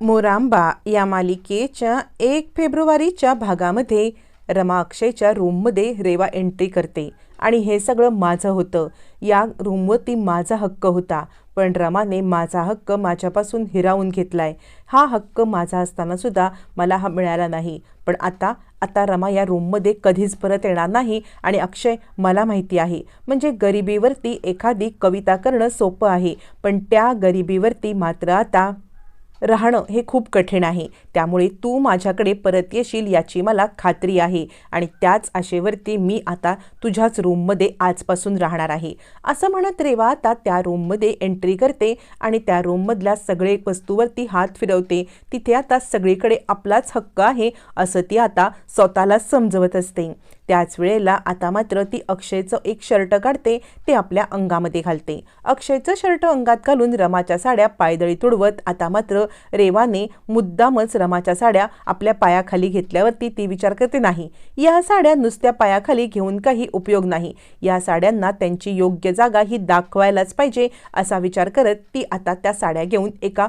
मोरांबा या मालिकेच्या एक फेब्रुवारीच्या भागामध्ये रमा अक्षयच्या रूममध्ये रेवा एंट्री करते आणि हे सगळं माझं होतं. या रूमवरती माझा हक्क होता पण रमाने माझा हक्क माझ्यापासून हिरावून घेतलाय. हा हक्क माझा असताना सुद्धा मला हा मिळाला नाही. पण आता आता रमा या रूममध्ये कधीच परत येणार नाही आणि अक्षय मला माहिती आहे. म्हणजे गरिबीवरती एखादी कविता करणं सोपं आहे पण त्या गरिबीवरती मात्र आता राहणं हे खूप कठीण आहे. त्यामुळे तू माझ्याकडे परत येशील याची मला खात्री आहे आणि त्याच आशेवरती मी आता तुझ्याच रूममध्ये आजपासून राहणार आहे. असं म्हणत रेवा आता त्या रूममध्ये एंट्री करते आणि त्या रूममधल्या सगळे वस्तूवरती हात फिरवते. तिथे आता सगळीकडे आपलाच हक्क आहे असं ती आता स्वतःला समजवत असते. त्याच वेळेला आता मात्र ती अक्षयचं एक शर्ट काढते ते आपल्या अंगामध्ये घालते. अक्षयचं शर्ट अंगात घालून रमाच्या साड्या पायदळी तुडवत आता मात्र रेवाने मुद्दामच रमाच्या साड्या आपल्या पायाखाली घेतल्यावरती ती विचार करते नाही. या साड्या नुसत्या पायाखाली घेऊन काही उपयोग नाही. या साड्यांना त्यांची योग्य जागा ही दाखवायलाच पाहिजे असा विचार करत ती आता त्या साड्या घेऊन एका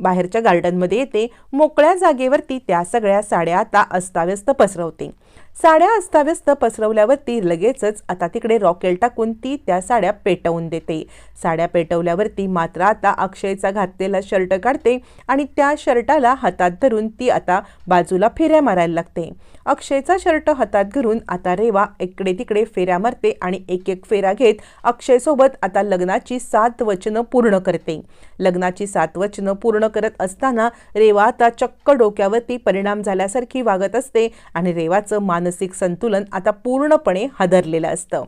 बाहेरच्या गार्डनमध्ये येते. मोकळ्या जागेवरती त्या सगळ्या साड्या आता अस्ताव्यस्त पसरवते. साड्या अस्ताव्यस्त पसरवल्यावरती लगेचच आता तिकडे रॉकेल टाकून ती त्या साड्या पेटवून देते. साड्या पेटवल्यावरती मात्र आता अक्षयचा घातलेला शर्ट काढते आणि त्या शर्टाला हातात धरून ती आता बाजूला फेऱ्या मारायला लागते. अक्षयचा शर्ट हातात घरून आता रेवा इकडे तिकडे फेऱ्या मारते आणि एक एक फेरा घेत अक्षयसोबत आता लग्नाची सात वचनं पूर्ण करते. लग्नाची सात वचनं पूर्ण करत असताना रेवा आता चक्क डोक्यावरती परिणाम झाल्यासारखी वागत असते आणि रेवाचं मान मानसिक संतुलन आता पूर्णपणे हादरलेलं असतं.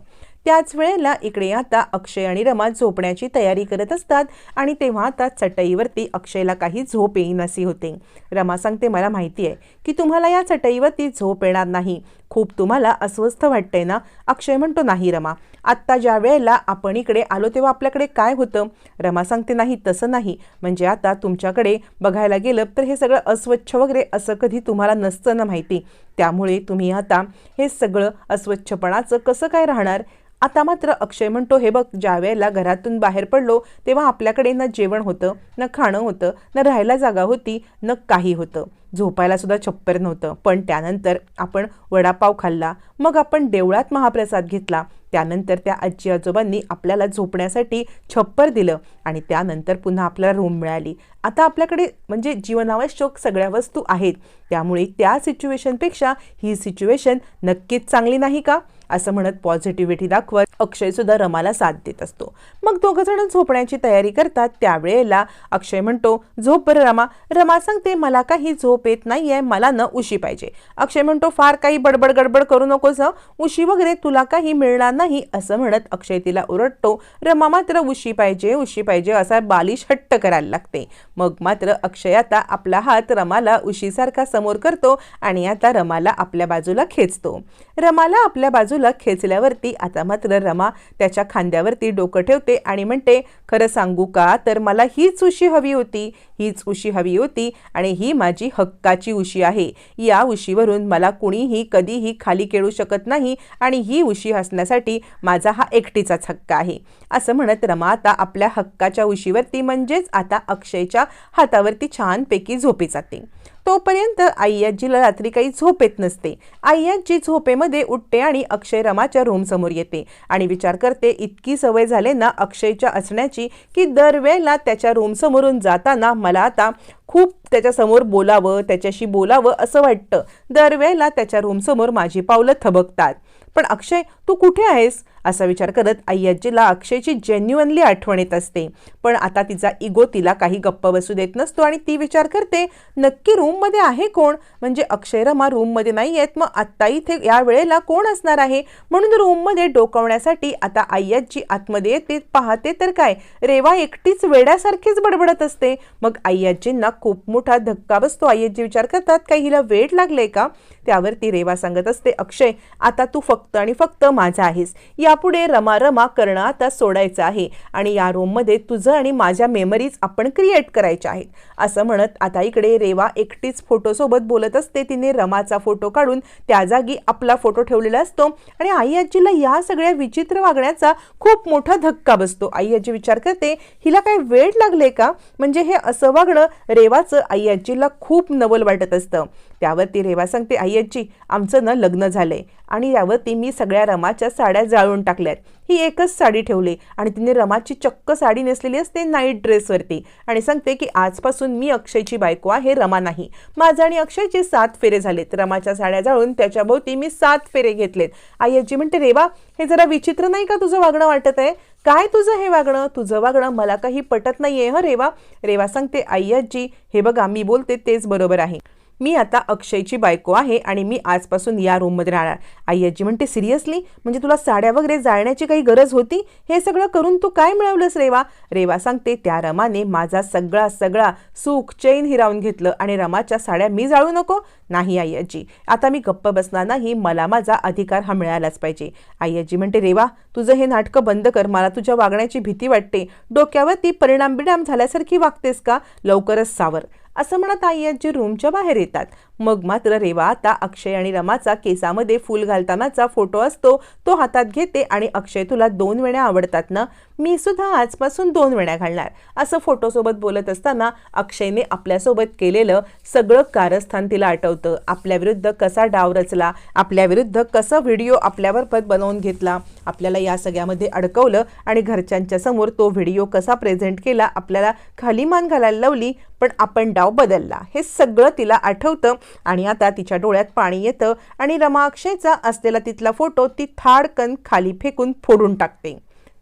त्याच वेळेला इकडे आता अक्षय आणि रमा झोपण्याची तयारी करत असतात आणि तेव्हा आता चटईवरती अक्षयला काही झोप येईनसी होते. रमा सांगते मला माहिती आहे की तुम्हाला या चटईवरती झोप येणार नाही. खूप तुम्हाला अस्वस्थ वाटतंय ना? अक्षय म्हणतो नाही रमा आत्ता ज्या वेळेला आपण इकडे आलो तेव्हा आपल्याकडे काय होतं? रमा सांगते नाही तसं नाही. म्हणजे आता तुमच्याकडे बघायला गेलं तर हे सगळं अस्वच्छ वगैरे असं कधी तुम्हाला नसतं ना माहिती. त्यामुळे तुम्ही आता हे सगळं अस्वच्छपणाचं कसं काय राहणार? आता मात्र अक्षय म्हणतो हे बघ ज्या वेळेला घरातून बाहेर पडलो तेव्हा आपल्याकडे ना जेवण होतं न खाणं होतं न राहायला जागा होती न काही होतं. झोपायला सुद्धा छप्पर नव्हतं. पण त्यानंतर आपण वडापाव खाल्ला मग आपण देवळात महाप्रसाद घेतला. त्यानंतर त्या आजी आजोबांनी आपल्याला झोपण्यासाठी छप्पर दिलं आणि त्यानंतर पुन्हा आपल्याला रूम मिळाली. आता आपल्याकडे म्हणजे जीवनावश्यक सगळ्या वस्तू आहेत. त्यामुळे त्या सिच्युएशनपेक्षा ही सिच्युएशन नक्कीच चांगली नाही का? असं म्हणत पॉझिटिव्हिटी दाखवत अक्षय सुद्धा रमाला साथ देत असतो. मग दोघं जण झोपण्याची तयारी करतात. त्यावेळेला अक्षय म्हणतो झोप बरं रमा. रमा सांगते मला काही झोप येत नाहीये. मला न उशी पाहिजे. अक्षय म्हणतो फार काही बडबड गडबड करू नकोस. उशी वगैरे तुला काही मिळणार नाही. असं म्हणत अक्षय तिला ओरडतो रमा मात्र उशी पाहिजे उशी पाहिजे असा बालिश हट्ट करायला लागते. मग मात्र अक्षय आता आपला हात रमाला उशीसारखा समोर करतो आणि आता रमाला आपल्या बाजूला खेचतो. रमाला आपल्या बाजूला खेचल्यावरती आता मात्र रमा त्याच्या खांद्यावरती डोकं ठेवते आणि म्हणते खरं सांगू का? तर मला हीच उशी हवी होती. हीच उशी हवी होती आणि ही माझी हक्काची उशी आहे. या उशीवरून मला कुणीही कधीही खाली खेळू शकत नाही आणि ही उशी हसण्यासाठी माझा हा एकटीचाच हक्क आहे. असं म्हणत रमा आता आपल्या हक्काच्या उशीवरती म्हणजेच आता अक्षयच्या हातावरती छानपैकी झोपी जाते. तोपर्यंत आई आजीला रात्री काही झोप येत नसते. आई आजी झोपेमध्ये उठते आणि अक्षय रमाच्या रूमसमोर येते. आणि विचार करते इतकी सवय झाले ना अक्षयच्या असण्याची की दरवेळेला त्याच्या रूमसमोरून जाताना मला आता खूप त्याच्यासमोर बोलावं त्याच्याशी बोलावं असं वाटतं. दरवेळेला त्याच्या रूमसमोर माझी पावलं थबकतात. पण अक्षय तू कुठे आहेस? असा विचार करत आई आजीला अक्षयची जेन्युअनली आठवण येत असते. पण आता तिचा इगो तिला काही गप्प बसू देत नसतो आणि ती विचार करते नक्की रूममध्ये आहे कोण? म्हणजे अक्षय रमा रूममध्ये नाही आहेत मग आत्ता इथे या वेळेला कोण असणार आहे? म्हणून रूममध्ये डोकवण्यासाठी आता आई आजी आतमध्ये येते पाहते तर काय? रेवा एकटीच वेड्यासारखीच बडबडत असते. मग आई आजींना खूप मोठा धक्का बसतो. आई आजी विचार करतात काही हिला वेड लागले का? त्यावर ती रेवा सांगत असते अक्षय आता तू फक्त आणि फक्त माझा आहेस. या यापुढे रमा रमा करणं आता सोडायचं आहे. आणि या रूममध्ये तुझं आणि माझ्या मेमरीज आपण क्रिएट करायच्या आहेत. असं म्हणत आता इकडे रेवा एकटीच फोटोसोबत बोलत असते. तिने रमाचा फोटो काढून त्या जागी आपला फोटो ठेवलेला असतो. आणि आई आजीला या सगळ्या विचित्र वागण्याचा खूप मोठा धक्का बसतो. आई आजी विचार करते हिला काय वेळ लागले का? म्हणजे हे असं वागणं रेवाचं आई आजीला खूप नवल वाटत असतं. त्यावरती रेवा सांगते आई आजी आमचं ना लग्न झालंय. आणि यावरती मी सगळ्या रमाच्या साड्या जाळून टाकल्यात. ही एकच साडी ठेवली आणि तिने रमाची चक्क साडी नेसलेली असते नाईट ड्रेसवरती आणि सांगते की आजपासून मी अक्षयची बायको आहे रमा नाही. माझं आणि अक्षयचे सात फेरे झालेत. रमाच्या साड्या जाळून त्याच्या भोवती मी सात फेरे घेतलेत. आई आजी म्हणते रेवा हे जरा विचित्र नाही का तुझं वागणं वाटत आहे? काय तुझं हे वागणं? तुझं वागणं मला काही पटत नाहीये ह रेवा? रेवा सांगते आई आजी हे बघा मी बोलते तेच बरोबर आहे. मी आता अक्षयची बायको आहे आणि मी आजपासून या रूममध्ये राहणार. आई आजी म्हणते सिरियसली म्हणजे तुला साड्या वगैरे जाळण्याची काही गरज होती? हे सगळं करून तू काय मिळवलंस रेवा? रेवा सांगते त्या रमाने माझा सगळा सगळा सुख चैन हिरावून घेतलं आणि रमाच्या साड्या मी जाळू नको. नाही आई आजी. आता मी गप्प बसणार नाही. मला माझा अधिकार हा मिळालाच पाहिजे. आई आजी म्हणते रेवा तुझं हे नाटकं बंद कर. मला तुझ्या वागण्याची भीती वाटते. डोक्यावर ती परिणाम बिणाम झाल्यासारखी वागतेस का? लवकरच सावर. असं म्हणत आई आजी रूमच्या बाहेर येतात. मग मात्र रेवा आता अक्षय आणि रमाचा केसामध्ये फूल घालतानाचा फोटो असतो तो हातात घेते आणि अक्षय तुला दोन वेण्या आवडतात ना? मी सुद्धा आजपासून दोन वेण्या घालणार. असं फोटोसोबत बोलत असताना अक्षयने आपल्यासोबत केलेलं सगळं कारस्थान तिला आठवतं. आपल्याविरुद्ध कसा डाव रचला आपल्याविरुद्ध कसं व्हिडिओ आपल्यावर पद बनवून घेतला आपल्याला या सगळ्यामध्ये अडकवलं आणि घरच्यांच्या समोर तो व्हिडिओ कसा प्रेझेंट केला आपल्याला खाली मान घालायला लावली पण आपण डाव बदलला. हे सगळं तिला आठवतं आणि आता तिच्या डोळ्यात पाणी येतं आणि रमा अक्षयचा असलेला तिथला फोटो ती थाडकन खाली फेकून फोडून टाकते.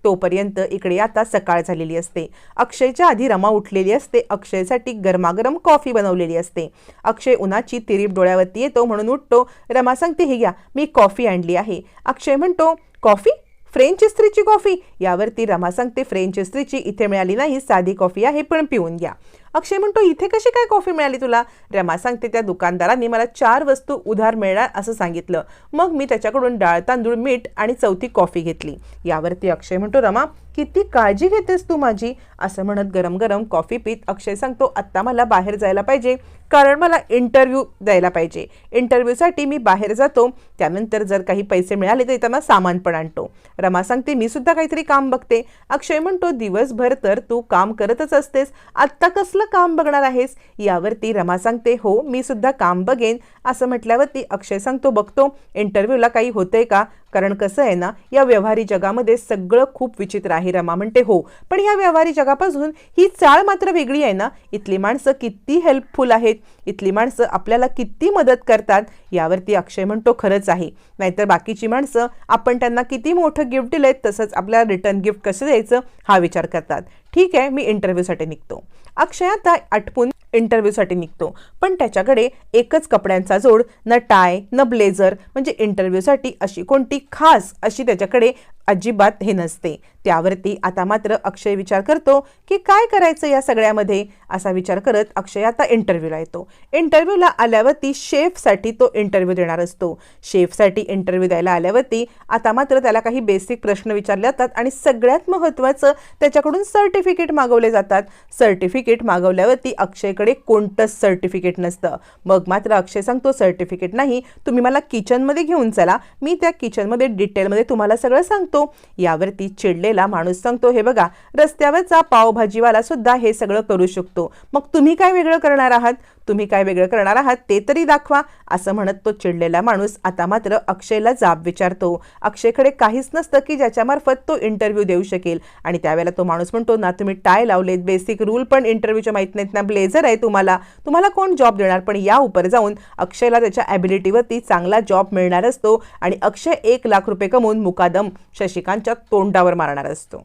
तोपर्यंत इकडे आता सकाळ झालेली असते. अक्षयच्या आधी रमा उठलेली असते. अक्षयसाठी गरमागरम कॉफी बनवलेली असते. अक्षय उन्हाची तिरीप डोळ्यावरती येतो म्हणून उठतो. रमा सांगते हे घ्या मी कॉफी आणली आहे. अक्षय म्हणतो कॉफी? French इस्त्रीची coffee? यावरती रमा सांगते फ्रेंच इस्त्रीची इथे मिळाली नाही. साधी कॉफी आहे पण पिऊन घ्या. अक्षय म्हणतो इथे कशी काय कॉफी मिळाली तुला? रमा सांगते त्या दुकानदारांनी मला चार वस्तू उधार मिळणार असं सांगितलं. मग मी त्याच्याकडून डाळ तांदूळ मीठ आणि चौथी कॉफी घेतली. यावरती अक्षय म्हणतो रमा किती काळजी घेतेस तू माझी? असं म्हणत गरम गरम कॉफी पीत अक्षय सांगतो आत्ता मला बाहेर जायला पाहिजे कारण मला इंटरव्ह्यू द्यायला पाहिजे. इंटरव्ह्यूसाठी मी बाहेर जातो त्यानंतर जर काही पैसे मिळाले तर त्यांना सामान पण आणतो. रमा सांगते मी सुद्धा काहीतरी काम बघते. अक्षय म्हणतो दिवसभर तर तू काम करतच असतेस. आत्ता कसलं काम बघणार आहेस? यावरती रमा सांगते हो मी सुद्धा काम बघेन. असं म्हटल्यावरती अक्षय सांगतो बघतो इंटरव्ह्यूला काही होतंय का? कारण कसं आहे ना या व्यवहारी जगामध्ये सगळं खूप विचित्र आहे रमा म्हणते हो पण या व्यवहारी जगापासून ही चाळ मात्र वेगळी आहे ना. इथली माणसं किती हेल्पफुल आहेत इथली माणसं आपल्याला किती मदत करतात यावरती अक्षय म्हणतो खरंच आहे. नाहीतर बाकीची माणसं आपण त्यांना किती मोठं गिफ्ट दिलंय तसंच आपल्याला रिटर्न गिफ्ट कसं द्यायचं हा विचार करतात. ठीक आहे मी इंटरव्ह्यूसाठी निघतो. अक्षय आता आटपून इंटरव्ह्यूसाठी निघतो. पण त्याच्याकडे एकच कपड्यांचा जोड न टाय न ब्लेझर म्हणजे इंटरव्ह्यूसाठी अशी कोणती खास अशी त्याच्याकडे अजिबात हे नसते. त्यावरती आता मात्र अक्षय विचार करतो की काय करायचं या सगळ्यामध्ये? असा विचार करत अक्षय आता इंटरव्ह्यूला येतो. इंटरव्ह्यूला आल्यावरती शेफसाठी तो इंटरव्ह्यू देणार असतो. शेफसाठी इंटरव्ह्यू द्यायला आल्यावरती आता मात्र त्याला काही बेसिक प्रश्न विचारले जातात आणि सगळ्यात महत्त्वाचं त्याच्याकडून सर्टिफिकेट मागवले जातात. सर्टिफिकेट मागवल्यावरती अक्षयकडे कोणतंच सर्टिफिकेट नसतं. मग मात्र अक्षय सांगतो सर्टिफिकेट नाही. तुम्ही मला किचनमध्ये घेऊन चला. मी त्या किचनमध्ये डिटेलमध्ये तुम्हाला सगळं सांगतो. यावरती चिडलेला माणूस सांगतो हे बघा रस्त्यावरचा पावभाजीवाला सुद्धा हे सगळं करू शकतो. मग तुम्ही काय वेगळं करणार आहात? तुम्ही काय वेगळं करणार आहात ते तरी दाखवा असं म्हणत तो चिडलेला माणूस आता मात्र अक्षयला जाब विचारतो. अक्षयकडे काहीच नसतं की ज्याच्यामार्फत तो इंटरव्ह्यू देऊ शकेल. आणि त्यावेळेला तो माणूस म्हणतो ना तुम्ही टाय लावलेत. बेसिक रूल पण इंटरव्ह्यूच्या माहीत नाहीत ना. ब्लेझर आहे तुम्हाला. तुम्हाला कोण जॉब देणार? पण या उपर जाऊन अक्षयला त्याच्या ॲबिलिटीवरती चांगला जॉब मिळणार असतो आणि अक्षय एक लाख रुपये कमवून मुकादम शशिकांतच्या तोंडावर मारणार असतो.